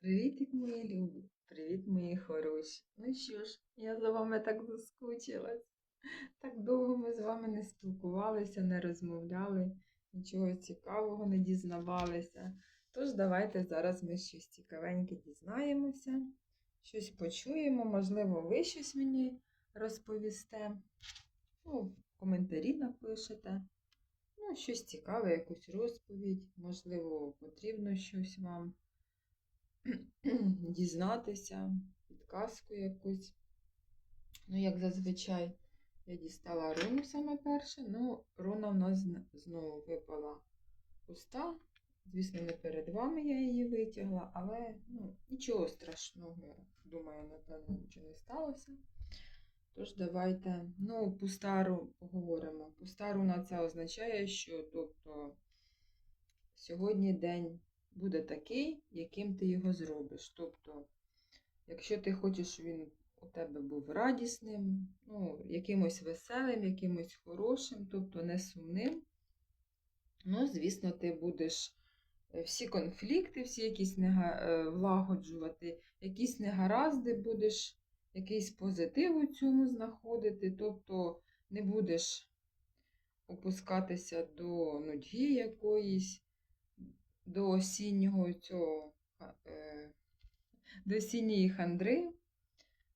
Привітик, мої любі, привіт, мої хороші. Ну що ж, я за вами так заскучилась. Так довго ми з вами не спілкувалися, не розмовляли, нічого цікавого не дізнавалися. Тож давайте зараз ми щось цікавеньке дізнаємося, щось почуємо, можливо, ви щось мені розповісте. Ну, коментарі напишете. Ну, щось цікаве, якусь розповідь, можливо, потрібно щось вам дізнатися, підказку якусь. Ну, як зазвичай, я дістала руну саме перше, ну, руна в нас знову випала пуста. Звісно, не перед вами я її витягла, але ну, нічого страшного, думаю, напевно, нічого не сталося. Тож давайте, ну, пуста ру- поговоримо. Пуста руна це означає, що тобто сьогодні день буде такий, яким ти його зробиш. Тобто, якщо ти хочеш, він у тебе був радісним, ну, якимось веселим, якимось хорошим, тобто не сумним, ну, звісно, ти будеш е, всі конфлікти, всі якісь нега... е, влагоджувати, якісь негаразди будеш, якийсь позитив у цьому знаходити, тобто не будеш опускатися до нудьги якоїсь, до осіннього цього, е, до осінньої хандри,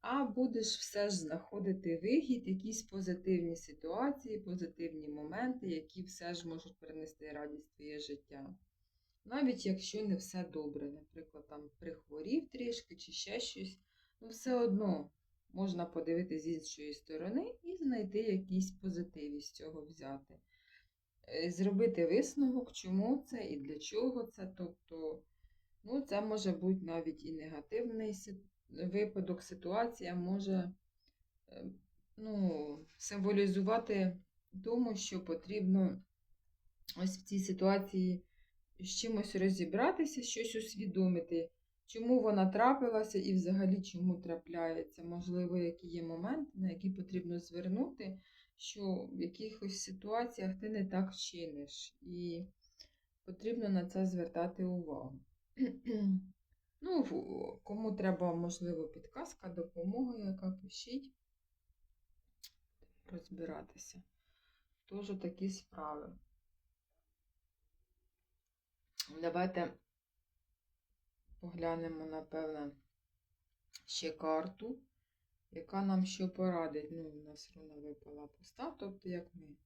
а будеш все ж знаходити вихід, якісь позитивні ситуації, позитивні моменти, які все ж можуть принести радість твоє життя. Навіть якщо не все добре, наприклад, там прихворів трішки чи ще щось, ну все одно можна подивитися з іншої сторони і знайти якийсь позитив із цього взяти. Е, Зробити висновок, чому це і для чого це. Тобто, ну, це може бути навіть і негативний випадок, ситуація може е, ну, символізувати тому, що потрібно ось в цій ситуації з чимось розібратися, щось усвідомити, чому вона трапилася і взагалі чому трапляється. Можливо, які є моменти, на які потрібно звернути, що в якихось ситуаціях ти не так чиниш, і потрібно на це звертати увагу. Ну, кому треба, можливо, підказка, допомога, яка пишіть, розбиратися. Тож такі справи. Давайте поглянемо, напевне, ще карту, яка нам що порадить. Ну, у нас руна випала пуста, тобто, як ми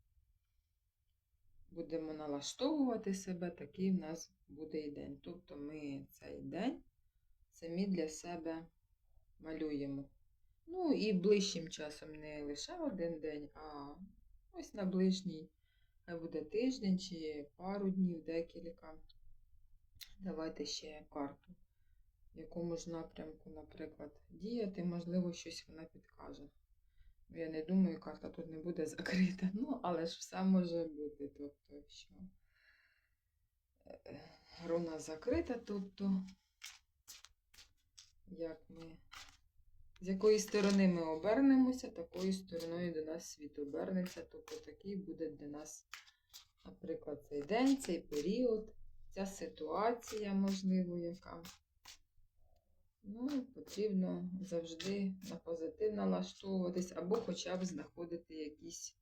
будемо налаштовувати себе, такий в нас буде і день. Тобто ми цей день самі для себе малюємо. Ну і ближчим часом не лише один день, а ось на ближній, хай буде тиждень чи пару днів, декілька. Давайте ще карту. В якому ж напрямку, наприклад, діяти, можливо, щось вона підкаже. Ну, Я не думаю, карта тут не буде закрита. Ну, але ж все може бути. Тобто, якщо е, руна закрита, тобто, як ми, з якої сторони ми обернемося, такою стороною до нас світ обернеться. Тобто такий буде для нас, наприклад, цей день, цей період, ця ситуація, можливо, яка. Ну, потрібно завжди на позитив налаштовуватись, або хоча б знаходити якісь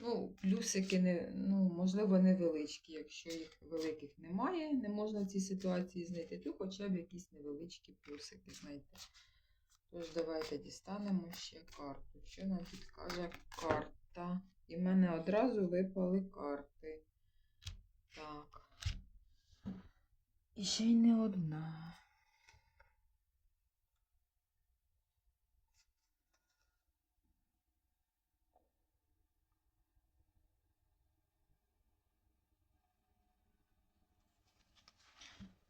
ну, плюсики, не, ну, можливо, невеличкі. Якщо їх великих немає, не можна в цій ситуації знайти, то хоча б якісь невеличкі плюсики знайти. Тож, давайте дістанемо ще карту. Що нам підкаже карта? І в мене одразу випали карти. Так. І ще й не одна.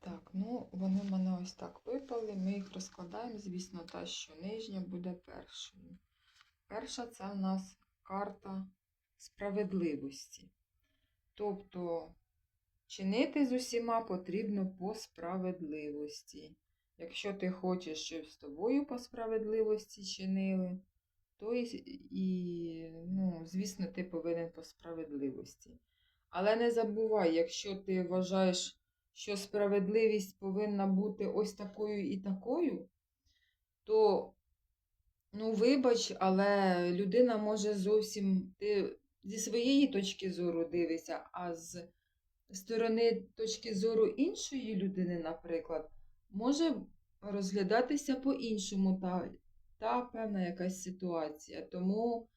Так, ну вони в мене ось так випали. Ми їх розкладаємо. Звісно, та, що нижня буде першою. Перша це в нас карта справедливості. Тобто, чинити з усіма потрібно по справедливості. Якщо ти хочеш, щоб з тобою по справедливості чинили, то і, і ну, звісно, ти повинен по справедливості. Але не забувай, якщо ти вважаєш, що справедливість повинна бути ось такою і такою, то, ну, вибач, але людина може зовсім ти зі своєї точки зору дивишся, а з сторони точки зору іншої людини, наприклад, може розглядатися по-іншому та, та певна якась ситуація. Тому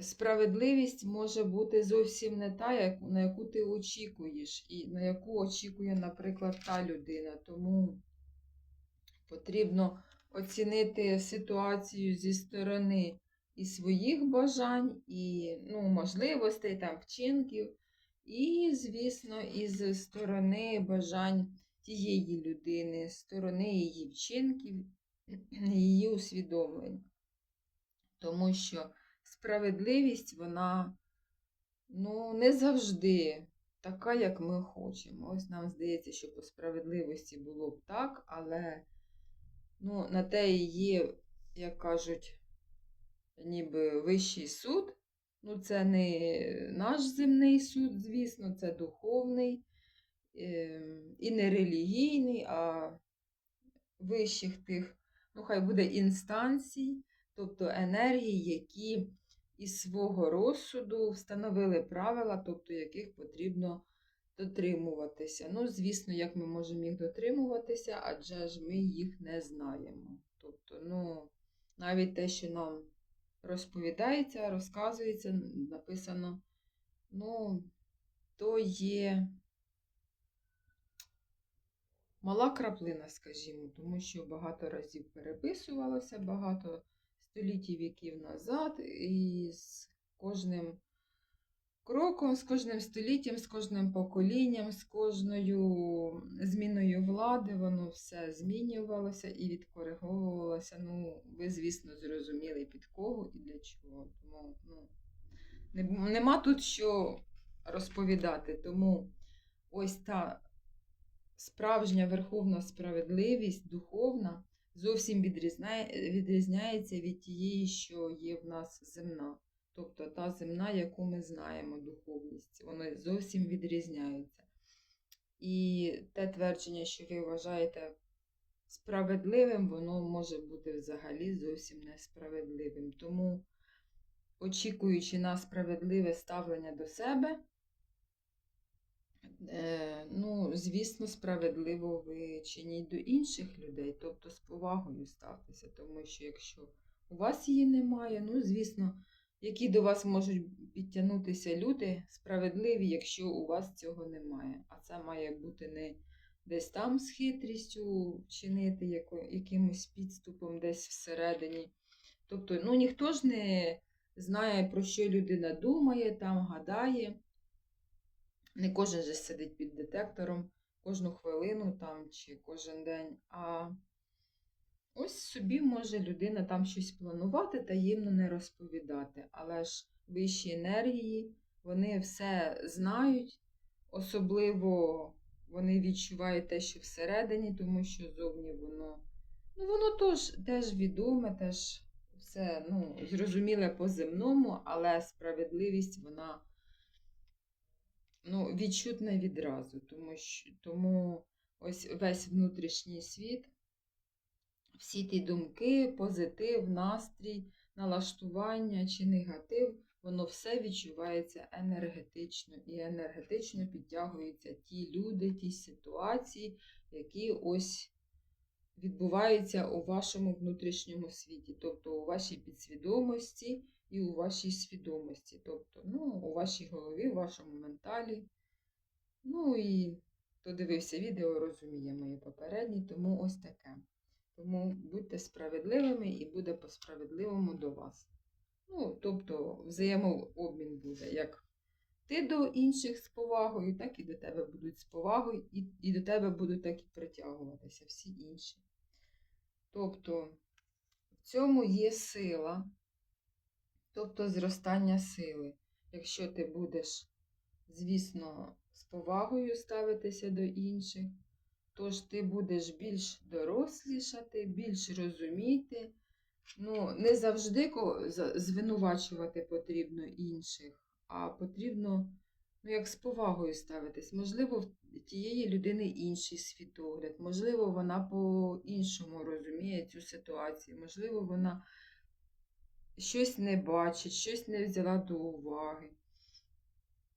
справедливість може бути зовсім не та, на яку ти очікуєш, і на яку очікує, наприклад, та людина. Тому потрібно оцінити ситуацію зі сторони і своїх бажань, і ну, можливостей, там, вчинків, і, звісно, із сторони бажань тієї людини, сторони її вчинків, її усвідомлень. Тому що справедливість, вона ну, не завжди така, як ми хочемо. Ось нам здається, що по справедливості було б так, але ну, на те і є, як кажуть, ніби вищий суд. Ну, це не наш земний суд, звісно, це духовний ем, і не релігійний, а вищих тих, ну, хай буде інстанцій, тобто енергії, які із свого розсуду встановили правила, тобто яких потрібно дотримуватися. Ну, звісно, як ми можемо їх дотримуватися, адже ж ми їх не знаємо. Тобто, ну, навіть те, що нам розповідається, розказується, написано, ну, то є мала краплина, скажімо, тому що багато разів переписувалося, багато століть віків назад, і з кожним кроком, з кожним століттям, з кожним поколінням, з кожною зміною влади, воно все змінювалося і відкориговувалося. Ну, ви, звісно, зрозуміли під кого і для чого. Тому ну, нема тут що розповідати. Тому ось та справжня верховна справедливість, духовна, зовсім відрізняє, відрізняється від тієї, що є в нас земна. Тобто та земна, яку ми знаємо, духовність, вони зовсім відрізняються. І те твердження, що ви вважаєте справедливим, воно може бути взагалі зовсім несправедливим. Тому, очікуючи на справедливе ставлення до себе, ну, звісно, справедливо ви чиніть до інших людей, тобто з повагою ставтеся, тому що якщо у вас її немає, ну, звісно, які до вас можуть підтягнутися люди справедливі, якщо у вас цього немає. А це має бути не десь там з хитрістю чинити, якимось підступом десь всередині. Тобто, ну, ніхто ж не знає, про що людина думає, там гадає. Не кожен же сидить під детектором кожну хвилину там чи кожен день. А ось собі може людина там щось планувати, таємно не розповідати. Але ж вищі енергії, вони все знають, особливо вони відчувають те, що всередині, тому що зовні воно. Ну, воно теж, теж відоме, теж все ну, зрозуміле по-земному, але справедливість, вона ну, відчутна відразу, тому, що, тому ось весь внутрішній світ, всі ті думки, позитив, настрій, налаштування чи негатив, воно все відчувається енергетично і енергетично підтягуються ті люди, ті ситуації, які ось відбуваються у вашому внутрішньому світі, тобто у вашій підсвідомості і у вашій свідомості, тобто ну, у вашій голові, у вашому менталі. Ну і хто дивився відео, розуміє мої попередні, тому ось таке. Тому будьте справедливими і буде по-справедливому до вас. Ну, тобто, взаємообмін буде як ти до інших з повагою, так і до тебе будуть з повагою, і, і до тебе будуть так і притягуватися всі інші. Тобто, в цьому є сила, тобто зростання сили. Якщо ти будеш, звісно, з повагою ставитися до інших, тож ти будеш більш дорослішати, більш розуміти. Ну, не завжди звинувачувати потрібно інших, а потрібно, ну, як з повагою ставитись. Можливо, в- тієї людини інший світогляд. Можливо, вона по-іншому розуміє цю ситуацію. Можливо, вона щось не бачить, щось не взяла до уваги.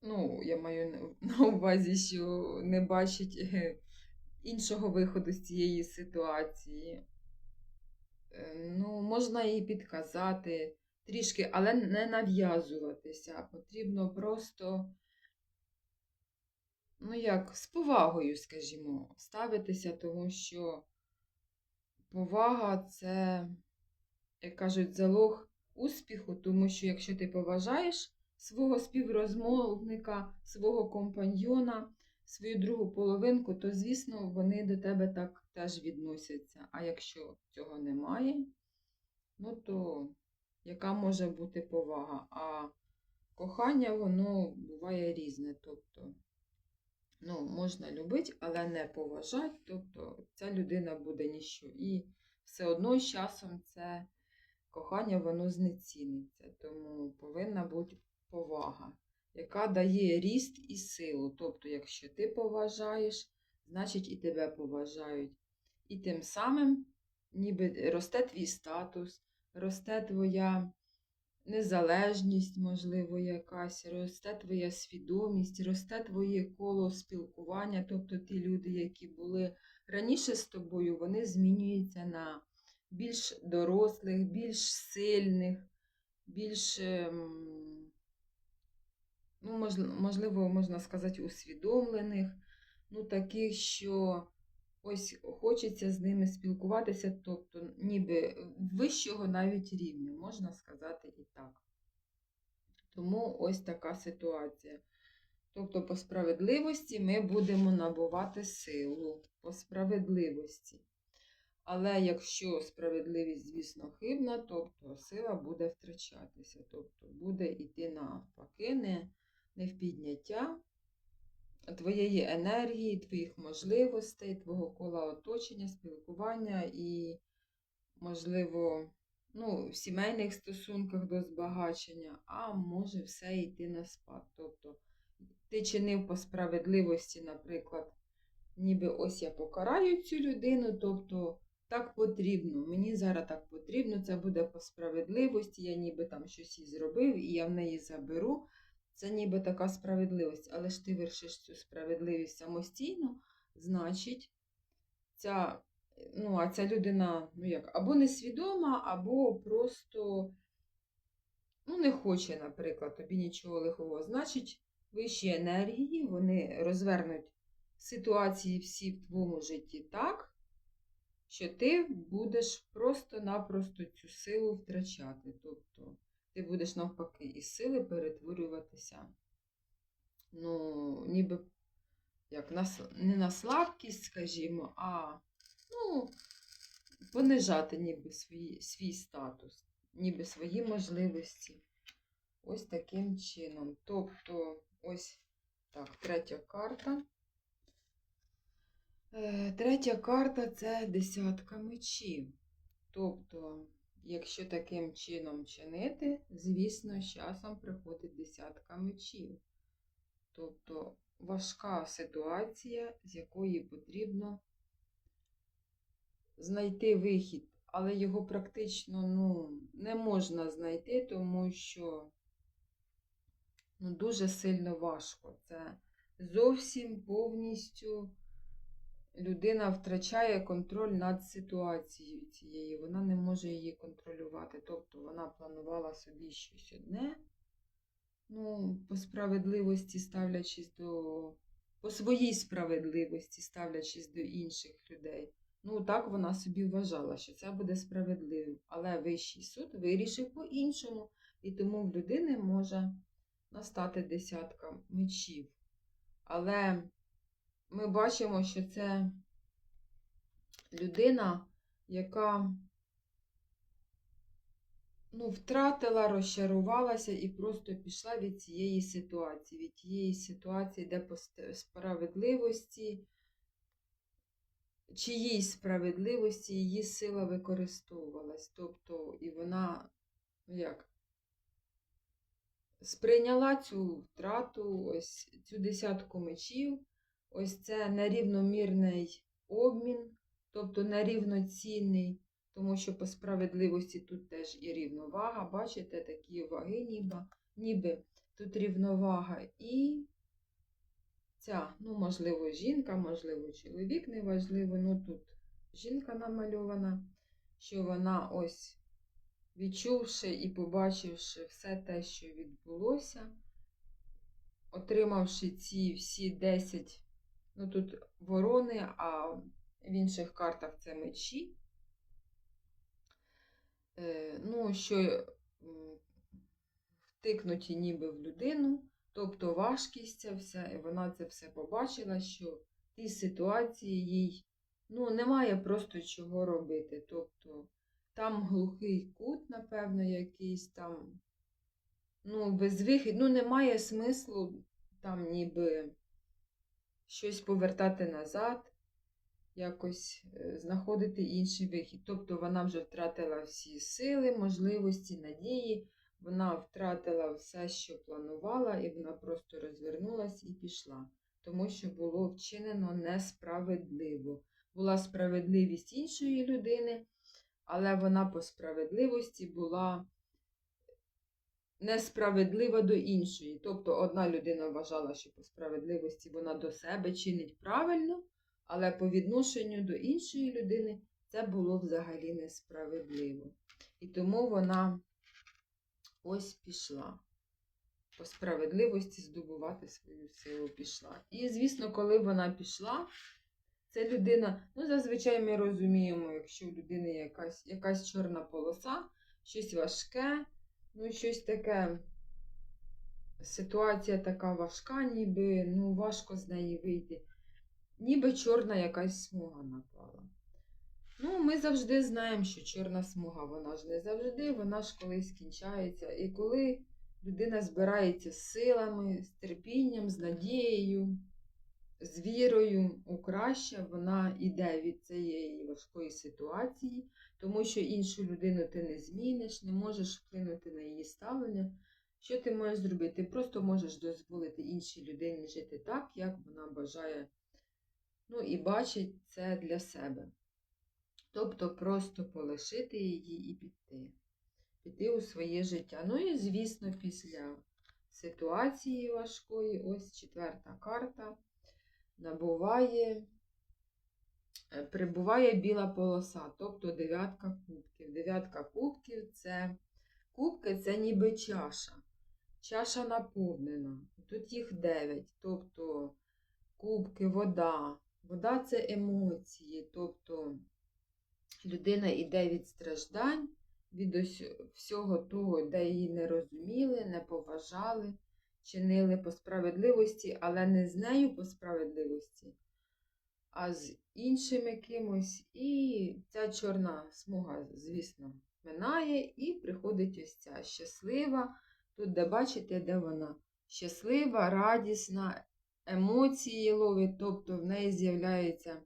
Ну, я маю на- увазі, що не бачить е, іншого виходу з цієї ситуації. Е, Ну, можна їй підказати трішки, але не нав'язуватися. Потрібно просто, ну як, з повагою, скажімо, ставитися, тому що повага це, як кажуть, залог успіху, тому що якщо ти поважаєш свого співрозмовника, свого компаньйона, свою другу половинку, то, звісно, вони до тебе так теж відносяться. А якщо цього немає, ну то яка може бути повага? А кохання, воно буває різне. Тобто, ну, можна любити, але не поважати, тобто ця людина буде ніщо. І все одно з часом це кохання, воно знеціниться. Тому повинна бути повага, яка дає ріст і силу. Тобто, якщо ти поважаєш, значить і тебе поважають. І тим самим ніби росте твій статус, росте твоя незалежність, можливо, якась, росте твоя свідомість, росте твоє коло спілкування. Тобто ті люди, які були раніше з тобою, вони змінюються на більш дорослих, більш сильних, більш, ем, ну, можливо, можна сказати, усвідомлених, ну, таких, що ось хочеться з ними спілкуватися, тобто ніби вищого навіть рівня, можна сказати і так. Тому ось така ситуація. Тобто, по справедливості ми будемо набувати силу по справедливості. Але якщо справедливість, звісно, хибна, тобто сила буде втрачатися, тобто буде йти навпаки, не, не в підняття твоєї енергії, твоїх можливостей, твого кола оточення, спілкування і, можливо, ну, в сімейних стосунках до збагачення, а може все йти на спад. Тобто ти чинив по справедливості, наприклад, ніби ось я покараю цю людину, тобто так потрібно, мені зараз так потрібно, це буде по справедливості, я ніби там щось і зробив, і я в неї заберу. Це ніби така справедливість, але ж ти вершиш цю справедливість самостійно, значить, ця, ну, а ця людина, ну як, або несвідома, або просто ну, не хоче, наприклад, тобі нічого лихого. Значить, вищі енергії, вони розвернуть ситуації всі в твоєму житті так, що ти будеш просто-напросто цю силу втрачати. Тобто ти будеш навпаки із сили перетворюватися, ну, ніби як на, не на слабкість, скажімо, а ну, понижати ніби свій, свій статус, ніби свої можливості. Ось таким чином. Тобто, ось так, третя карта. Е, Третя карта це десятка мечів. Тобто, якщо таким чином чинити, звісно, з часом приходить десятка мечів. Тобто важка ситуація, з якої потрібно знайти вихід, але його практично ну, не можна знайти, тому що ну, дуже сильно важко. Це зовсім повністю людина втрачає контроль над ситуацією цією. Вона не може її контролювати. Тобто вона планувала собі щось одне, ну, по справедливості ставлячись до. По своїй справедливості, ставлячись до інших людей. Ну, так вона собі вважала, що це буде справедливим. Але Вищий суд вирішив по-іншому, і тому в людини може настати десятка мечів. Але ми бачимо, що це людина, яка ну, втратила, розчарувалася і просто пішла від цієї ситуації, від тієї ситуації, де по справедливості, чиїй справедливості її сила використовувалась. Тобто, і вона, ну як, сприйняла цю втрату, ось цю десятку мечів, ось це нерівномірний обмін, тобто нерівноцінний, тому що по справедливості тут теж і рівновага. Бачите, такі ваги, ніби, ніби тут рівновага і ця, ну, можливо, жінка, можливо, чоловік, неважливо. Ну тут жінка намальована, що вона ось, відчувши і побачивши все те, що відбулося, отримавши ці всі 10, ну тут ворони, а в інших картах це мечі. Е, ну, що втикнуті ніби в людину, тобто важкість ця вся, і вона це все побачила, що в тій ситуації їй ну, немає просто чого робити. Тобто там глухий кут, напевно, якийсь там, ну, безвихід, ну, немає смислу там ніби щось повертати назад, якось е, знаходити інший вихід. Тобто вона вже втратила всі сили, можливості, надії, вона втратила все, що планувала, і вона просто розвернулась і пішла, тому що було вчинено несправедливо. Була справедливість іншої людини, але вона по справедливості була несправедлива до іншої. Тобто одна людина вважала, що по справедливості вона до себе чинить правильно, але по відношенню до іншої людини це було взагалі несправедливо. І тому вона ось пішла. По справедливості здобувати свою силу пішла. І, звісно, коли вона пішла, це людина, ну, зазвичай ми розуміємо, якщо в людини якась, якась чорна полоса, щось важке, ну, щось таке, ситуація така важка, ніби ну, важко з неї вийти. Ніби чорна якась смуга напала. Ну, ми завжди знаємо, що чорна смуга, вона ж не завжди, вона ж колись кінчається. І коли людина збирається з силами, з терпінням, з надією, з вірою у краще, вона йде від цієї важкої ситуації, тому що іншу людину ти не зміниш, не можеш вплинути на її ставлення. Що ти можеш зробити? Ти просто можеш дозволити іншій людині жити так, як вона бажає, ну і бачить це для себе. Тобто просто полишити її і піти. Піти у своє життя. Ну і, звісно, після ситуації важкої, ось четверта карта, набуває, прибуває біла полоса, тобто дев'ятка кубків. Дев'ятка кубків це кубки це ніби чаша. Чаша наповнена. Тут їх дев'ять. Тобто кубки, вода. Вода це емоції. Тобто людина йде від страждань, від всього того, де її не розуміли, не поважали, чинили по справедливості, але не з нею по справедливості, а з іншими кимось. І ця чорна смуга, звісно, минає, і приходить ось ця щаслива. Тут, де бачите, де вона щаслива, радісна, емоції ловить, тобто в неї з'являються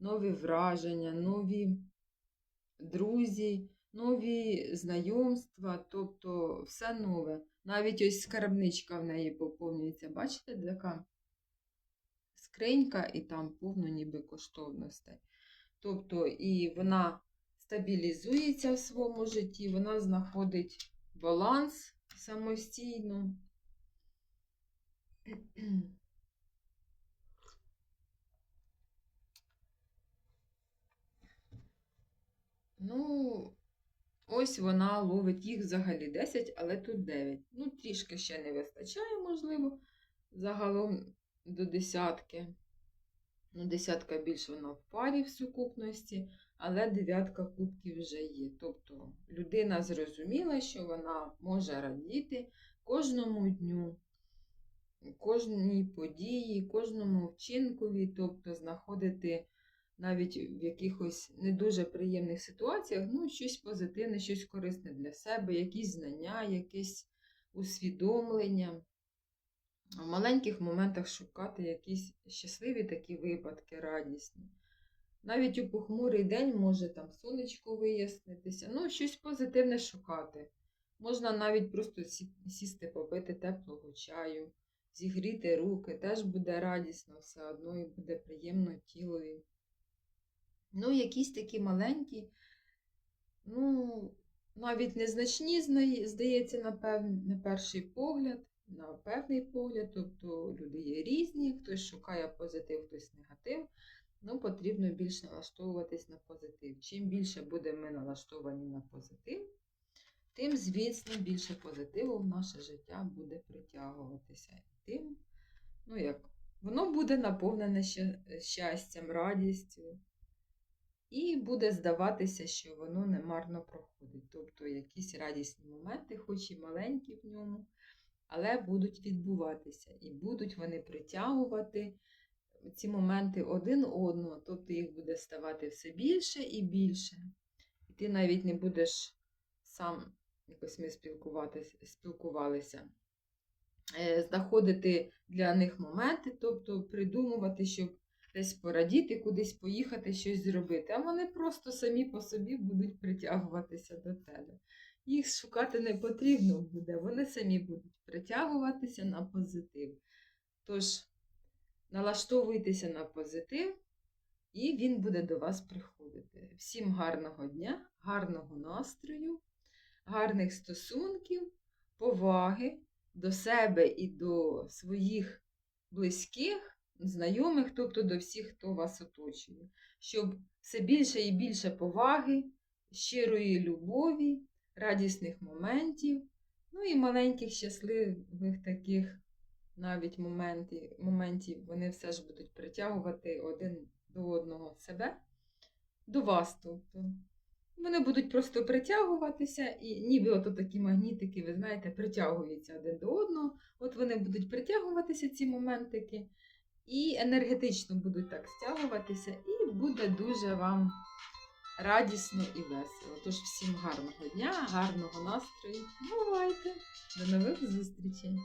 нові враження, нові друзі, нові знайомства, тобто все нове. Навіть ось скарбничка в неї поповнюється. Бачите, така скринька, і там повно ніби коштовностей. Тобто, і вона стабілізується в своєму житті, вона знаходить баланс самостійно. Ну, ось вона ловить їх взагалі 10, але тут 9. Ну, трішки ще не вистачає, можливо, загалом до десятки. Ну, десятка більш вона в парі в сукупності, але дев'ятка кубків вже є. Тобто людина зрозуміла, що вона може радіти кожному дню, кожній події, кожному вчинкові, тобто знаходити навіть в якихось не дуже приємних ситуаціях, ну, щось позитивне, щось корисне для себе, якісь знання, якесь усвідомлення. В маленьких моментах шукати якісь щасливі такі випадки, радісні. Навіть у похмурий день може там сонечко вияснитися, ну, щось позитивне шукати. Можна навіть просто сісти, попити теплого чаю, зігріти руки, теж буде радісно все одно і буде приємно тілові. Ну, якісь такі маленькі, ну, навіть незначні, здається, на, перший погляд, на певний погляд. Тобто люди є різні, хтось шукає позитив, хтось негатив. Ну, потрібно більше налаштовуватись на позитив. Чим більше будемо ми налаштовані на позитив, тим, звісно, більше позитиву в наше життя буде притягуватися. Тим, ну як, воно буде наповнене щастям, радістю. І буде здаватися, що воно немарно проходить. Тобто якісь радісні моменти, хоч і маленькі в ньому, але будуть відбуватися. І будуть вони притягувати ці моменти один одного, тобто їх буде ставати все більше і більше. І ти навіть не будеш сам, якось ми спілкувалися, е, знаходити для них моменти, тобто придумувати, щоб десь порадіти, кудись поїхати, щось зробити. А вони просто самі по собі будуть притягуватися до тебе. Їх шукати не потрібно буде, вони самі будуть притягуватися на позитив. Тож, налаштовуйтеся на позитив, і він буде до вас приходити. Всім гарного дня, гарного настрою, гарних стосунків, поваги до себе і до своїх близьких, знайомих, тобто до всіх, хто вас оточує, щоб все більше і більше поваги, щирої любові, радісних моментів, ну і маленьких щасливих таких навіть моментів, моментів вони все ж будуть притягувати один до одного себе, до вас. тобто. Вони будуть просто притягуватися, і ніби ото такі магнітики, ви знаєте, притягуються один до одного. От вони будуть притягуватися, ці моментики, і енергетично будуть так стягуватися, і буде дуже вам радісно і весело. Тож всім гарного дня, гарного настрою. Бувайте! До нових зустрічей!